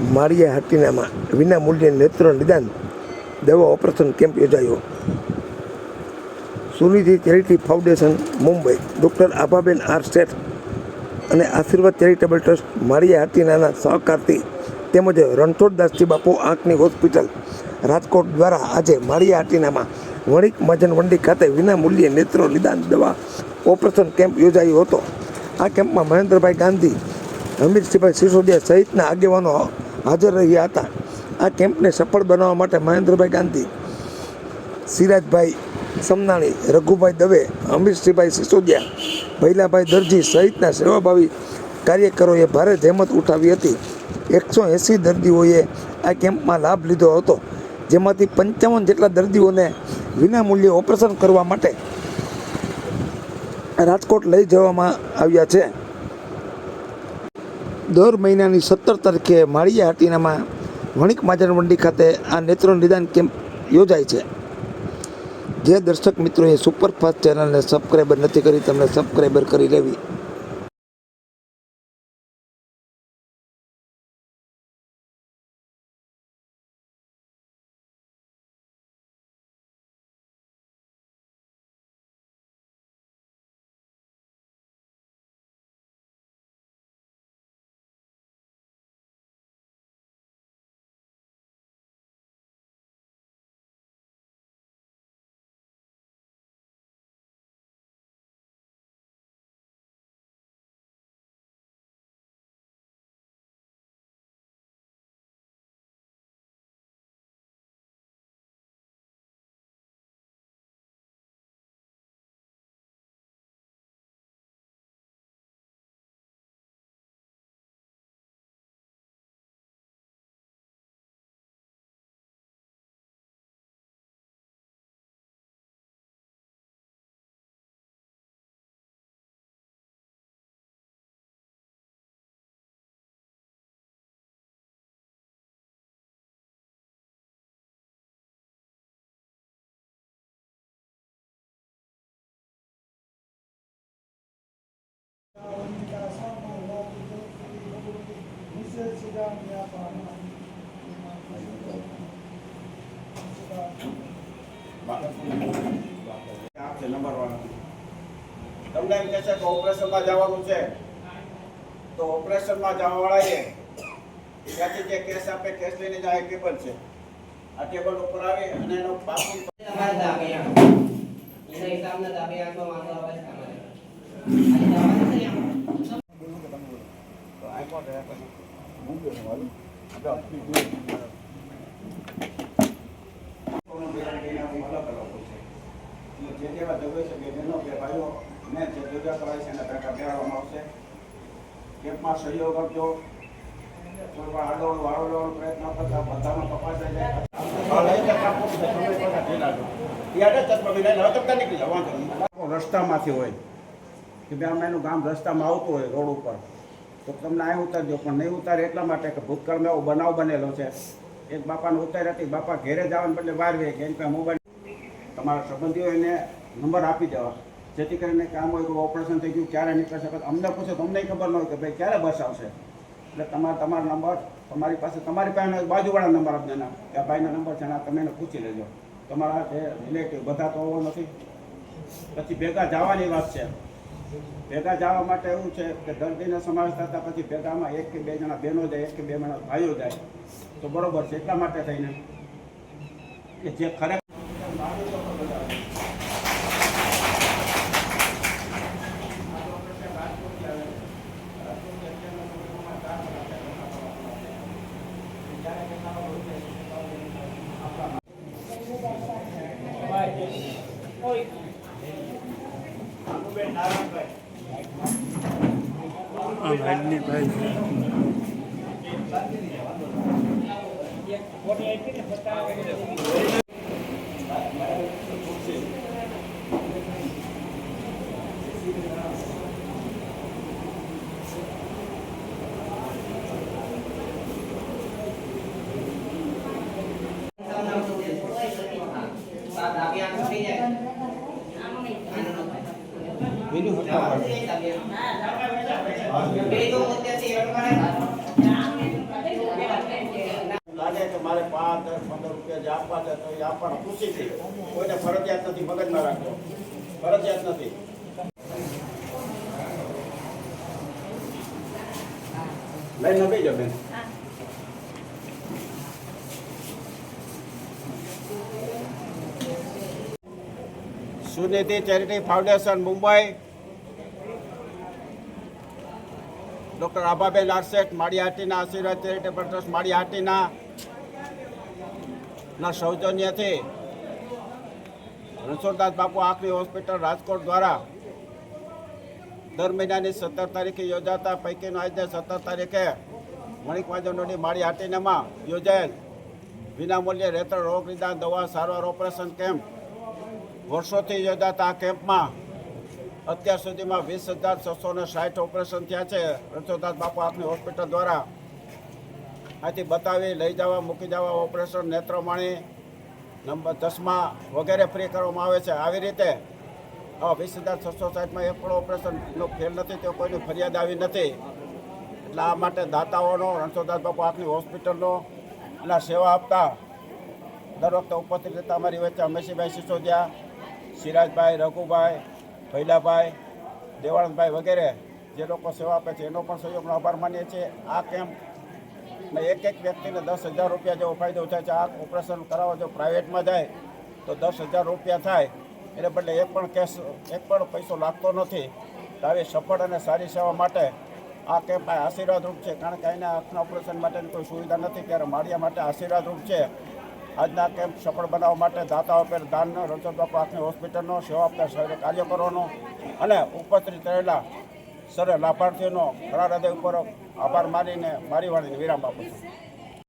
માળિયા હાટીનામાં વિના મૂલ્યે નેત્ર નિદાન દવા ઓપરેશન કેમ્પ યોજાયો. Sunidhi charity foundation, Mumbai. Doctor Abhaben R Sheth અને આશીર્વાદ ચેરિટેબલ ટ્રસ્ટ મારિયા હાટીનાના સહકારથી તેમજ રણછોડદાસજી બાપુ આંખની હોસ્પિટલ, રાજકોટ દ્વારા આજે માળિયા હાટીનામાં વણિક મજન વંડી ખાતે વિના મૂલ્યે નેત્રો નિદાન દવા ઓપરેશન કેમ્પ યોજાયો હતો. આ કેમ્પમાં મહેન્દ્રભાઈ ગાંધી, હમીરસિંહભાઈ સિસોદિયા સહિતના આગેવાનો હાજર રહ્યા હતા. આ કેમ્પને સફળ બનાવવા માટે મહેન્દ્રભાઈ ગાંધી, સિરાજભાઈ સમનાણી, રઘુભાઈ દવે, અમીરસિંહભાઈ સિસોદિયા, ભૈલાભાઈ દરજી સહિતના સેવાભાવી કાર્યકરોએ ભારે જહેમત ઉઠાવી હતી. એકસો એંસી દર્દીઓએ આ કેમ્પમાં લાભ લીધો હતો, જેમાંથી પંચાવન જેટલા દર્દીઓને વિનામૂલ્યે ઓપરેશન કરવા માટે રાજકોટ લઈ જવામાં આવ્યા છે. દર મહિનાની સત્તર તારીખે માળિયા હાટીનામાં વણિક માજર મંડી ખાતે આ નેત્ર નિદાન કેમ્પ યોજાય છે. જે દર્શક મિત્રોએ સુપરફાસ્ટ ચેનલને સબસ્ક્રાઈબર નથી કરી, તમને સબસ્ક્રાઈબર કરી લેવી. તમને એમ કે છે કે ઓપરેશનમાં જવાનું છે તો ઓપરેશનમાં જવા વાળાએ ત્યાંથી જે કેસ આપે કેસ લઈને જાય ટેબલ છે આ ટેબલ ઉપર આવે અને એનો પાકું તમને. એના હિસાબના દાબે આંખમાં વાંધો આવે છે તમારે. પછી જે જેવા જગ્યાએ છે કે જેનો કે ભાઈઓ ને જે જગ્યા કરાય છે એના ભેગા રસ્તામાંથી હોય કે બે અમે ગામ રસ્તામાં આવતું હોય રોડ ઉપર. તો તમને અહીં ઉતારજો પણ નહીં ઉતારે એટલા માટે કે ભૂતકાળમાં એવો બનાવ બનેલો છે. એક બાપાને ઉતારી હતી, બાપા ઘેરે જવાને બદલે વાર વે કે એની કે મોબાઈલ તમારા સંબંધીઓ એને નંબર આપી દેવા. જેથી કરીને કામ હોય ઓપરેશન થઈ ગયું, ક્યારે નીકળી શકે અમને પૂછો, તો અમને ખબર ન હોય કે ભાઈ ક્યારે બસ આવશે. એટલે તમારે તમારો નંબર, તમારી પાસે તમારી પાસે બાજુવાળા નંબર આપી દેના કે આ ભાઈનો નંબર છે ના તમે એને પૂછી લેજો. તમારા જે રિલેટિવ બધા તો નથી. પછી ભેગા જવાની વાત છે. ભેગા જવા માટે એવું છે કે દર્દીને સમાવેશ થતા પછી ભેગામાં એક કે બે જણા બહેનો જાય, એક કે બે જણા ભાઈઓ જાય. તો બરોબર છે, એટલા માટે થઈને. કે જે ખરેખર હા. તો આ દાબે આંખમાં થઈ જાય. આનું ન થાય. બીજું એ પ્રમાણે મારે પાંચ, દસ, પંદર રૂપિયા જે આપવા છે તો એ કોઈને ફરજિયાત નથી, મગજમાં રાખજો. ફરજિયાત નથી. લઈને બેજો બેન. Sunidhi charity foundation, Mumbai. Doctor Abhaben આરસેટ Maliyahatina Ashirvad charitable trust માળીહાટીના ના સૌજન્યથી રણછોડદાસ બાપુ આખરી હોસ્પિટલ રાજકોટ દ્વારા દર મહિનાની સત્તર તારીખે યોજાતા, પૈકીનો આજે સત્તર તારીખે મણિક માળી હાટીનામાં યોજાયેલ વિનામૂલ્યે રેતળ રોગ નિદાન દવા સારવાર ઓપરેશન કેમ્પ વર્ષોથી યોજાતા આ કેમ્પમાં અત્યાર સુધીમાં વીસ હજાર છસો ને સાઠ ઓપરેશન થયા છે. રણછોદાસ બાપુ આપની હોસ્પિટલ દ્વારા અહીંથી બતાવી લઈ જવા, મૂકી જવા ઓપરેશન નેત્રમણી નંબર ચશ્મા વગેરે ફ્રી કરવામાં આવે છે. આવી રીતે હવે વીસ હજાર છસો સાઠમાં એક પણ ઓપરેશનનો ફેલ નથી તે કોઈની ફરિયાદ આવી નથી. એટલે આ માટે દાતાઓનો રણછોદાસ બાપુ આપની હોસ્પિટલનો અને સેવા આપતા દર વખતે ઉપસ્થિત રહેતા અમારી વચ્ચે અમેશીભાઈ સિસોદિયા સિરાજભાઈ, રઘુભાઈ, ભૈલાભાઈ, દેવાનંદભાઈ વગેરે જે લોકો સેવા આપે છે, એનો પણ સહયોગનો આભાર માનીએ છીએ. આ કેમ્પ ને એક એક વ્યક્તિને દસ હજાર રૂપિયા જેવો ફાયદો થાય છે. આ ઓપરેશન કરાવો જો પ્રાઇવેટમાં જાય, તો દસ હજાર રૂપિયા થાય. એને બદલે એક પણ કેસ, એક પણ પૈસો લાગતો નથી. તો આવી સફળ અને સારી સેવા માટે આ કેમ્પ આશીર્વાદરૂપ છે. કારણ કે અહીંના આંખના ઓપરેશન માટેની કોઈ સુવિધા નથી. ત્યારે માળિયા માટે આશીર્વાદરૂપ છે. આજના કેમ્પ સફળ બનાવવા માટે દાતાઓ પર દાનનો રણછોડ બાપુ આંખની હોસ્પિટલનો સેવા આપતા સર્વે કાર્યકરોનો અને ઉપસ્થિત રહેલા સર્વે લાભાર્થીઓનો ઘણા હૃદય ઉપર આભાર માનીને મારી વાણીને વિરામ આપું છું.